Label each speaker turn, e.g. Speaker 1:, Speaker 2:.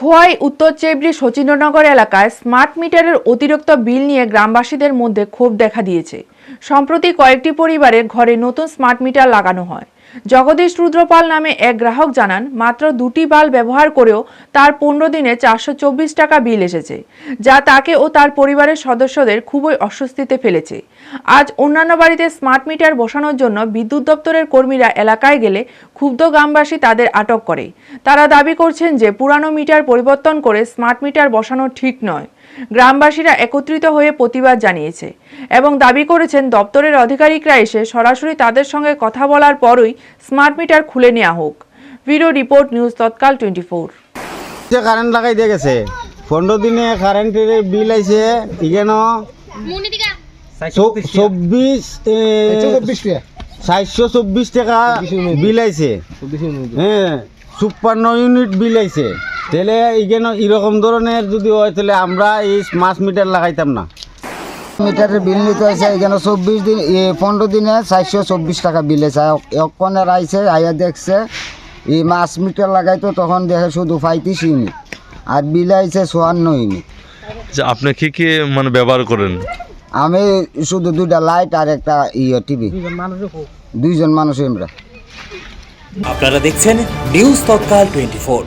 Speaker 1: খোয়াই, উত্তর চেবড়ি শচীন্দ্রনগর এলাকায় স্মার্ট মিটারের অতিরিক্ত বিল নিয়ে গ্রামবাসীদের মধ্যে ক্ষোভ দেখা দিয়েছে। সম্প্রতি কয়েকটি পরিবারের ঘরে নতুন স্মার্ট মিটার লাগানো হয়। জগদীশ রুদ্রপাল নামে এক গ্রাহক জানান, মাত্র দুটি বাল ব্যবহার করেও তার পনেরো দিনে চারশো চব্বিশ টাকা বিল এসেছে, যা তাকে ও তার পরিবারের সদস্যদের খুবই অস্বস্তিতে ফেলেছে। আজ অন্যান্য বাড়িতে স্মার্ট মিটার বসানোর জন্য বিদ্যুৎ দপ্তরের কর্মীরা এলাকায় গেলে ক্ষুব্ধ গ্রামবাসী তাদের আটক করে। তারা দাবি করছেন যে, পুরানো মিটার পরিবর্তন করে স্মার্ট মিটার বসানো ঠিক নয়। গ্রামবাসীরা একত্রিত হয়ে প্রতিবাদ জানিয়েছে এবং দাবি করেছেন দপ্তরের আধিকারিকরা এসে সরাসরি তাদের সঙ্গে কথা বলার পরই স্মার্ট মিটার খুলে নেওয়া হোক। Video report news Tatkal twenty four
Speaker 2: যে কারেন্ট লাগাই দিয়ে গেছে। পনেরো দিনে কারেন্টের বিল আইছে এখানে চব্বিশ চারশো চব্বিশ টাকা বিল আইছে। হ্যাঁ চুপ্পান্ন ইউনিট বিল আইছে। তাহলে এখানে এরকম ধরনের যদি হয় তাহলে আমরা এই স্মার্ট মিটার লাগাইতাম না।
Speaker 3: মিটারের বিল নিতে হয়েছে এখানে চব্বিশ দিন পনেরো দিনে চারশো চব্বিশ টাকা বিল আছে অকনের আইছে আইয়া দেখছে এই মাছ মিটার লাগাইতো তখন দেখে শুধু পঁয়ত্রিশ ইউনিট আর বিল আইছে চুয়ান্ন ইউনিট।
Speaker 4: আপনি কি কি মানে ব্যবহার করেন?
Speaker 3: আমি শুধু দুইটা লাইট আর একটা ইয়ে টিভি। দুইজন মানুষ আমরা।
Speaker 5: আপনারা দেখছেন নিউজ তৎকাল টোয়েন্টি ফোর